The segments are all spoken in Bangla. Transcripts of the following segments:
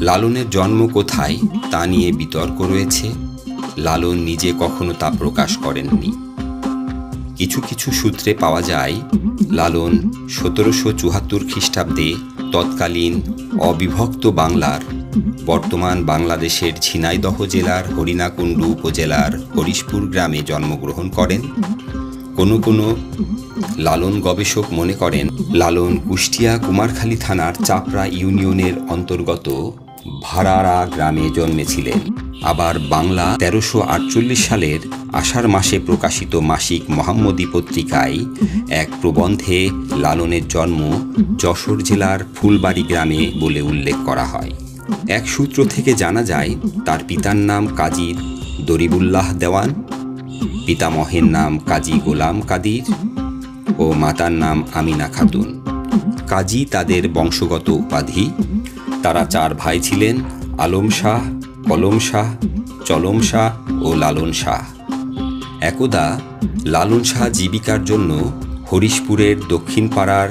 লালনের জন্ম কোথায় তা নিয়ে বিতর্ক রয়েছে। লালন নিজে কখনো তা প্রকাশ করেননি। কিছু কিছু সূত্রে পাওয়া যায়, লালন সতেরোশো চুয়াত্তর খ্রিস্টাব্দে তৎকালীন অবিভক্ত বাংলার বর্তমান বাংলাদেশের ঝিনাইদহ জেলার হরিণাকুণ্ডু উপজেলার হরিশপুর গ্রামে জন্মগ্রহণ করেন। কোনো কোনো লালন গবেষক মনে করেন, লালন কুষ্টিয়া কুমারখালী থানার চাপড়া ইউনিয়নের অন্তর্গত ভাড়ারা গ্রামে জন্মেছিলেন। আবার বাংলা তেরোশো আটচল্লিশ সালের আষাঢ় মাসে প্রকাশিত মাসিক মোহাম্মদী পত্রিকায় এক প্রবন্ধে লালনের জন্ম যশোর জেলার ফুলবাড়ি গ্রামে বলে উল্লেখ করা হয়। এক সূত্র থেকে জানা যায়, তার পিতার নাম কাজী দরিবুল্লাহ দেওয়ান, পিতামহের নাম কাজী গোলাম কাদির ও মাতার নাম আমিনা খাতুন। কাজী তাদের বংশগত উপাধি তারা চার ভাই ছিলেন, আলম শাহ, কলম শাহ, চলম শাহ ও লালন শাহ। একদা লালন শাহ জীবিকার জন্য হরিশপুরের দক্ষিণ পাড়ার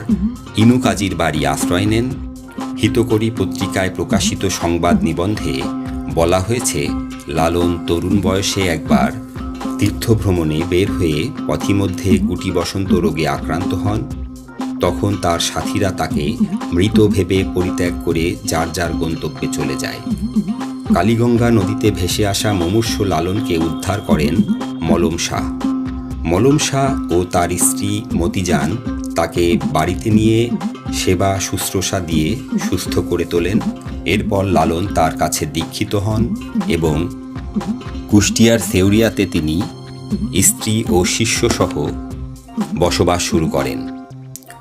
ইনু কাজীর বাড়ি আশ্রয় নেন। হিতকরী পত্রিকায় প্রকাশিত সংবাদ নিবন্ধে বলা হয়েছে, লালন তরুণ বয়সে একবার তীর্থভ্রমণে বের হয়ে পথিমধ্যে গুটি বসন্ত রোগে আক্রান্ত হন। তখন তার সাথীরা তাকে মৃত ভেবে পরিত্যাগ করে যার যার গন্তব্যে চলে যায়। কালীগঙ্গা নদীতে ভেসে আসা মুমূর্ষ লালনকে উদ্ধার করেন মলম শাহ। মলম শাহ ও তার স্ত্রী মতিজান তাকে বাড়িতে নিয়ে সেবা শুশ্রূষা দিয়ে সুস্থ করে তোলেন। এরপর লালন তার কাছে দীক্ষিত হন এবং কুষ্টিয়ার সেউরিয়াতে তিনি স্ত্রী ও শিষ্যসহ বসবাস শুরু করেন।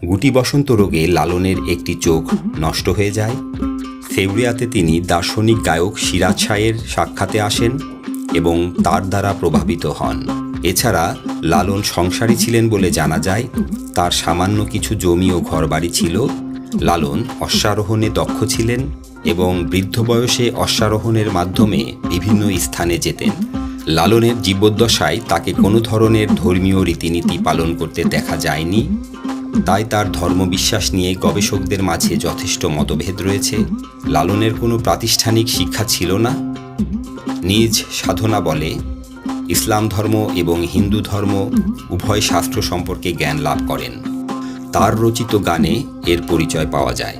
গুটি বসন্ত রোগে লালনের একটি চোখ নষ্ট হয়ে যায়। সেউরিয়াতে তিনি দার্শনিক গায়ক সিরাজ শাহের সাক্ষাতে আসেন এবং তার দ্বারা প্রভাবিত হন। এছাড়া লালন সংসারী ছিলেন বলে জানা যায়, তার সামান্য কিছু জমি ও ঘরবাড়ি ছিল। লালন অশ্বারোহণে দক্ষ ছিলেন এবং বৃদ্ধ বয়সে অশ্বারোহণের মাধ্যমে বিভিন্ন স্থানে যেতেন। লালনের জীবদ্দশায় তাকে কোনো ধরনের ধর্মীয় রীতিনীতি পালন করতে দেখা যায়নি। তাই তার ধর্মবিশ্বাস নিয়ে গবেষকদের মাঝে যথেষ্ট মতভেদ রয়েছে। লালনের কোনো প্রাতিষ্ঠানিক শিক্ষা ছিল না। নিজ সাধনা বলে ইসলাম ধর্ম এবং হিন্দু ধর্ম উভয় শাস্ত্র সম্পর্কে জ্ঞান লাভ করেন। তার রচিত গানে এর পরিচয় পাওয়া যায়।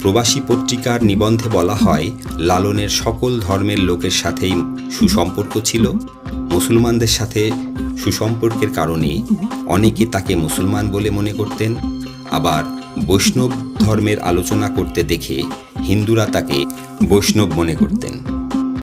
প্রবাসী পত্রিকার নিবন্ধে বলা হয়, লালনের সকল ধর্মের লোকের সাথেই সুসম্পর্ক ছিল। মুসলমানদের সাথে সুসম্পর্কের কারণে অনেকে তাকে মুসলমান বলে মনে করতেন। আবার বৈষ্ণব ধর্মের আলোচনা করতে দেখে হিন্দুরা তাকে বৈষ্ণব মনে করতেন।